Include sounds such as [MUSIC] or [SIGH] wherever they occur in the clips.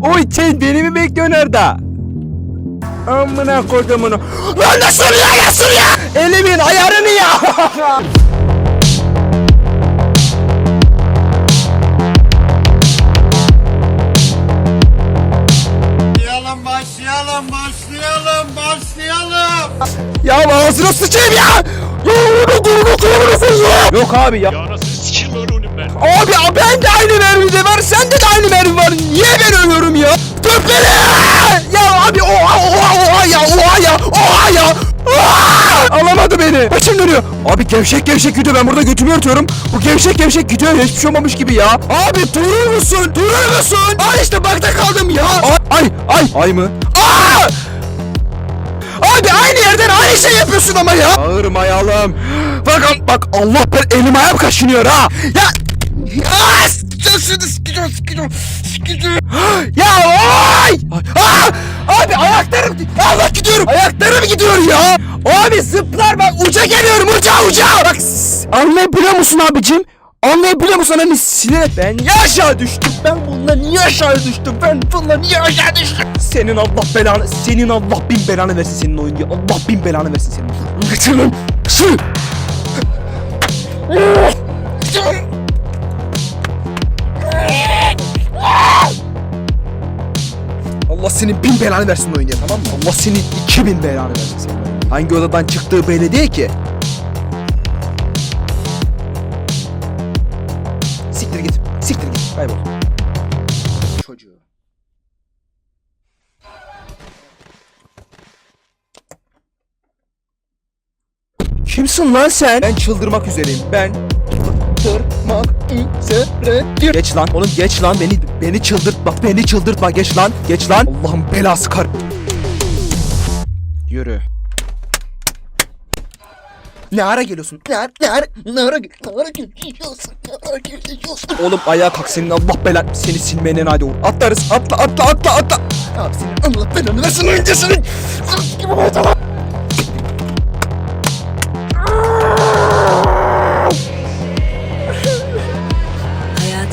Oy sen beni mi bekliyorsun orada? Amına koydumunu. Lan ya nasıl ya? Elimin ayarını ya. Başlayalım, başlayalım, başlayalım, başlayalım. ya ağzına sıçayım ya. Ya onu kıvırırsın ya. Yok abi ya. Abi ben de aynı mermide var, sende de aynı mermi var. Niye ben ölüyorum ya? Tut beni! Ya abi oha oha oha ya oha ya oha ya! Aa! Alamadı beni. Başım dönüyor. Abi gevşek gevşek gidiyor. Ben burada götümü örtüyorum. Bu gevşek gevşek gidiyor. Hiçbir şey olmamış gibi ya. Abi durur musun? Durur musun? Ay işte bakta kaldım ya. Ay ay ay. Ay mı? Aa! Abi aynı yerden aynı şey yapıyorsun ama ya. Bağırmayalım. Bak bak Allah ben elim ayağım kaşınıyor ha. Ya Aa, sikeceğim sikeceğim sikeceğim. Ya ay! Aa! Abi ayaklarım Allah gidiyorum ayaklarım gidiyor ya. Abi zıplar bak uca geliyorum uca uca. Bak anlayabiliyor musun abicim? Anlayabiliyor musun hani sinir ben niye aşağı düştüm ben bununla niye aşağı düştüm ben bununla niye aşağı düştüm senin Allah belanı senin Allah bin belanı versin senin oyun diye Allah bin belanı versin senin Geçelim şu Allah senin bin belanı versin oyun diye tamam mı? Allah senin iki bin belanı versin oyun. Hangi odadan çıktığı belli değil ki. Siktir git. Siktir git. Kaybol. Çocuğu. Kimsin lan sen? Ben çıldırmak üzereyim. Ben çıldırmak üzereyim. Geç lan. Oğlum geç lan. Beni beni çıldırtma. Beni çıldırtma. Geç lan. Geç lan. Allah'ın belası kar. Yürü. Ne ara geliyorsun? Ne ara, ne ara, ne ara, ne ara geliyorsun? Ne ara geliyorsun? Oğlum ayağa kalk senin Allah belan seni silmenin hadi oğlum. Atlarız atla atla atla atla. Abi senin Allah belanı versin öncesinin. Gibi oldu lan.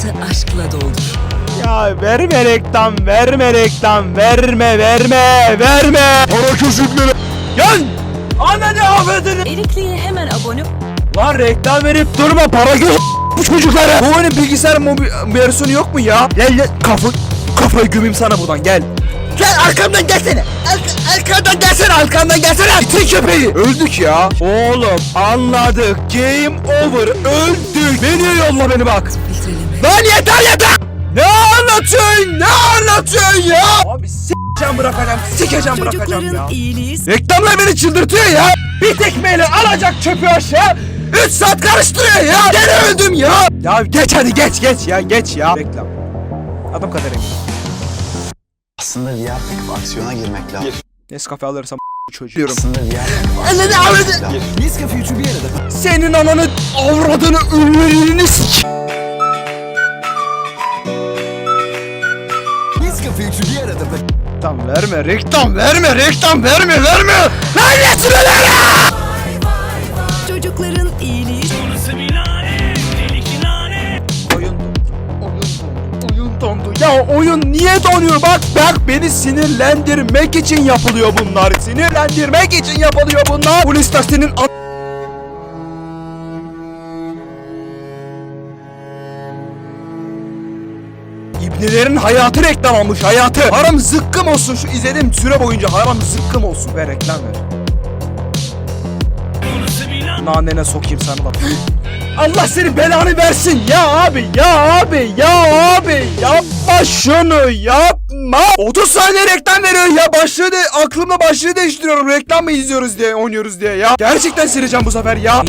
Hayatı aşkla doldur. Ya verme reklam, verme reklam, verme, verme, verme. Para közükleri. Yan! Ananı avradını. Erikli'ye hemen abone Lan reklam verip durma para göz bu çocuklara. Bu oyunun bilgisayar mobil versiyonu yok mu ya? Gel gel kafa kafayı gömeyim sana buradan gel. Gel arkamdan gelsene. Arka, arkamdan gelsene arkamdan gelsene. Bitir köpeği. Öldük ya. Oğlum anladık. Game over. Öldük. Beni yolla beni bak. filtreleme. Lan yeter yeter. Ne anlatıyorsun? Ne anlatıyorsun ya? Abi sikeceğim bırakacağım. Sikeceğim bırakacağım ya. Çocukların iyiliği Reklamlar beni çıldırtıyor ya. Bir tekmeyle alacak çöpü aşağı. 3 saat karıştırıyor ya. Gene öldüm ya. Ya geç hadi geç geç ya geç ya. Reklam. Adam kadar emin. Aslında diğer takım aksiyona girmek lazım. Nescafe alırsam çocuğu. Diyorum. Aslında diğer Ananı avradı. Nescafe üçü bir arada. Senin ananı avradını ümrünü sik. Reklam verme, reklam verme, reklam verme, verme. Yeter ya. Çocukların iyiliği Oyun dondu. Oyun dondu. Oyun dondu. Ya oyun niye donuyor? Bak bak beni sinirlendirmek için yapılıyor bunlar. Sinirlendirmek için yapılıyor bunlar. Bu liste İbnilerin hayatı reklam almış hayatı. Haram zıkkım olsun şu izlediğim süre boyunca haram zıkkım olsun. Ver reklam ver. Nanene sokayım sana da. [GASPS] Allah seni belanı versin ya abi ya abi ya abi yapma şunu yapma 30 saniye reklam veriyor ya başlığı de aklımda başlığı değiştiriyorum reklam mı izliyoruz diye oynuyoruz diye ya Gerçekten sileceğim bu sefer ya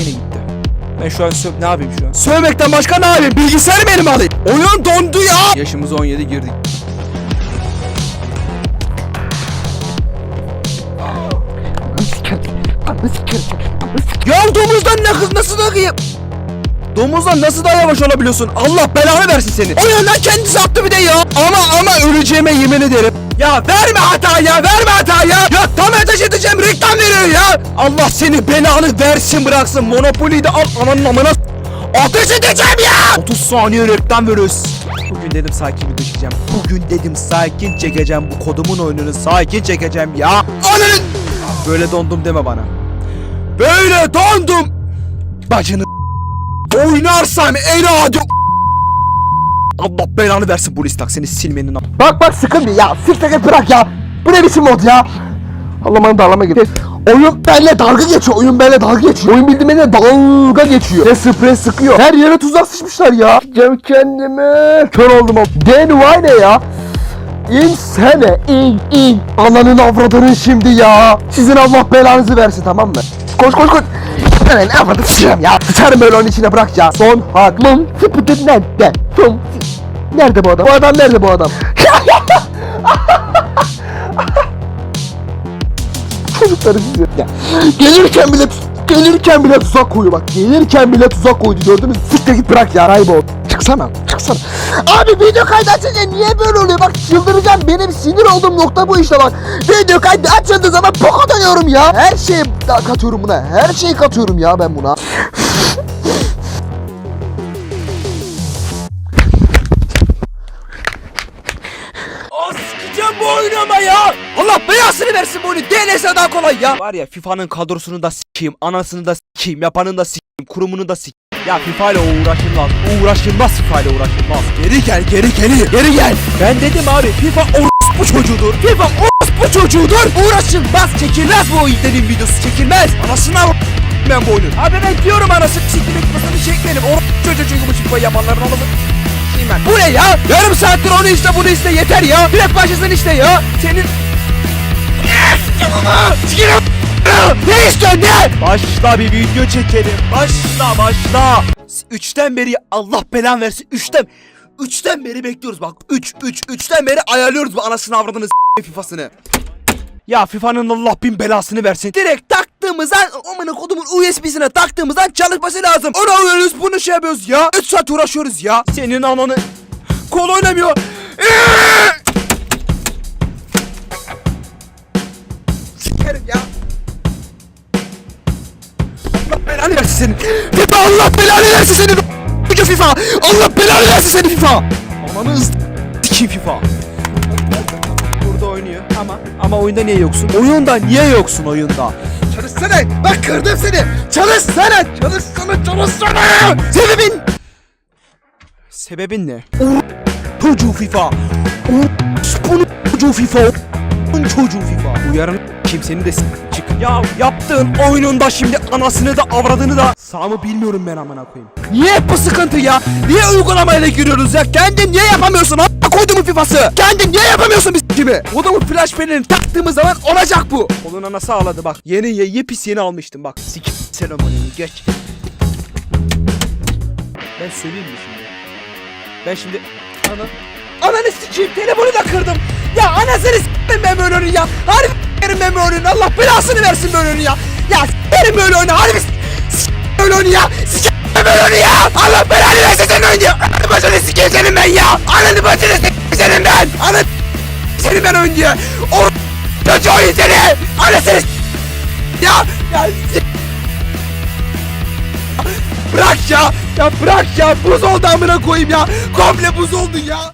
ben şu an sö ne yapayım şu an Sövmekten başka ne yapayım bilgisayarı benim alayım Oyun dondu ya Yaşımız 17 girdik Ya domuzdan ne kız nasıl bakayım Domuzdan nasıl daha yavaş olabiliyorsun? Allah belanı versin seni. O yandan kendisi attı bir de ya. Ama ama öleceğime yemin ederim. Ya verme hata ya verme hata ya. Ya tam ateş edeceğim reklam veriyor ya. Allah seni belanı versin bıraksın. Monopoly'yi de al ananın amına. Ateş edeceğim ya. 30 saniye reklam veriyoruz. Bugün dedim sakin bir düşeceğim. Bugün dedim sakin çekeceğim bu kodumun oyununu sakin çekeceğim ya. Ananın. Böyle dondum deme bana. Böyle dondum. Bacını oynarsam en adi Allah belanı versin bu listak seni silmenin Bak bak sıkın bir ya. Siktir bırak ya. Bu ne biçim mod ya? Allah bana darlama gitti. Oyun benimle dalga geçiyor. Oyun benimle dalga geçiyor. Oyun bildiğin benimle dalga geçiyor. Ne sprey sıkıyor. Her yere tuzak sıçmışlar ya. Cem kendime. Kör oldum ama. Den vay ne ya? İnsene in in. Ananın avradının şimdi ya. Sizin Allah belanızı versin tamam mı? Koş koş koş. Ben ne avradı sıçacağım ya. Sıçarım böyle onun içine bırak ya. Son hakkım sıpıdır nerede? Son Nerede bu adam? Bu adam nerede bu adam? [LAUGHS] Çocukları sizi ya. Gelirken bile gelirken bile tuzak koyuyor bak. Gelirken bile tuzak koydu gördünüz mü? Siktir git bırak ya kaybol. Çıksana çıksana. Abi video kaydı açınca niye böyle oluyor? Bak çıldıracağım. Sinir olduğum nokta bu işte bak. Video kaydı açıldığı zaman boka dönüyorum ya. Her şeyi katıyorum buna. Her şeyi katıyorum ya ben buna. Sikeceğim bu oyunu ama ya. Allah belasını versin bu oyunu. DNS daha kolay ya. Var ya FIFA'nın kadrosunu da sikeyim, anasını da sikeyim, yapanını da sikeyim, kurumunu da sikeyim. Ya FIFA ile uğraşılmaz. Uğraşılmaz FIFA ile uğraşılmaz. Geri gel, geri geri, geri gel. Ben dedim abi FIFA orospu çocuğudur. FIFA orospu çocuğudur. Uğraşılmaz, çekilmez bu oyunların videosu çekilmez. Anasını al ben bu oyunu. Abi ben diyorum anası siktir etmesini çekmeyelim. Orospu çocuğu çünkü bu FIFA yapanların s**eyim ben. Bu ne ya? Yarım saattir onu iste bunu iste yeter ya. Direkt başlasın işte ya. Senin... Sikerim. Ne istiyorsun ne? Başla bir video çekelim. Başla başla. Üçten beri Allah belan versin. Üçten. Üçten beri bekliyoruz bak. Üç, üç, üçten beri ayarlıyoruz bu anasını avradını s*** FIFA'sını. Ya FIFA'nın Allah bin belasını versin. Direkt taktığımızdan amına kodumun USB'sine taktığımızdan çalışması lazım. Onu alıyoruz bunu şey yapıyoruz ya. 3 saat uğraşıyoruz ya. Senin ananı kol oynamıyor. Sikerim ya. Allah belanı versin senin. FIFA Allah belanı versin senin. Gücü FIFA. Allah belanı versin senin FIFA. Ananı ız... Sikiyim FIFA. Burada oynuyor ama ama oyunda niye yoksun? Oyunda niye yoksun oyunda? Çalışsana! Bak kırdım seni! Çalışsana! Çalışsana! Çalışsana! Sebebin! Sebebin ne? Çocuğu FIFA! Çocuğu FIFA! Uğur'un çocuğu FIFA! Uyarın kimsenin de s- çık. Ya yaptığın oyununda şimdi anasını da avradını da sağ bilmiyorum ben amına koyayım. Niye bu sıkıntı ya? Niye uygulamayla giriyoruz ya? Kendin niye yapamıyorsun? Ha koyduğumun FIFA'sı. Kendin niye yapamıyorsun biz gibi? Odamın flash panelini taktığımız zaman olacak bu. Onun anası ağladı bak. Yeni ye, yepis yeni almıştım bak. Sik seremonini geç. Ben söyleyeyim mi şimdi? Ben şimdi... Ana... Ananı sikeyim telefonu da kırdım. Ya anasını s**tim ben böyle ya. Harbi s**erim ben böyle. Allah belasını versin böyle ya. Ya s**erim böyle oyunu. Harbi s**erim böyle ya. Ben böyle ya. Allah belanı versin senin oyunu ya. Ananı başını sikeyim senin ben ya. Ananı başını sikeyim senin ben. Ananı senin ben oyunu ya. O çocuğu oyun seni. Anasını ya. Ya Bırak ya. Ya bırak ya. Buz oldu amına koyayım ya. Komple buz oldu ya.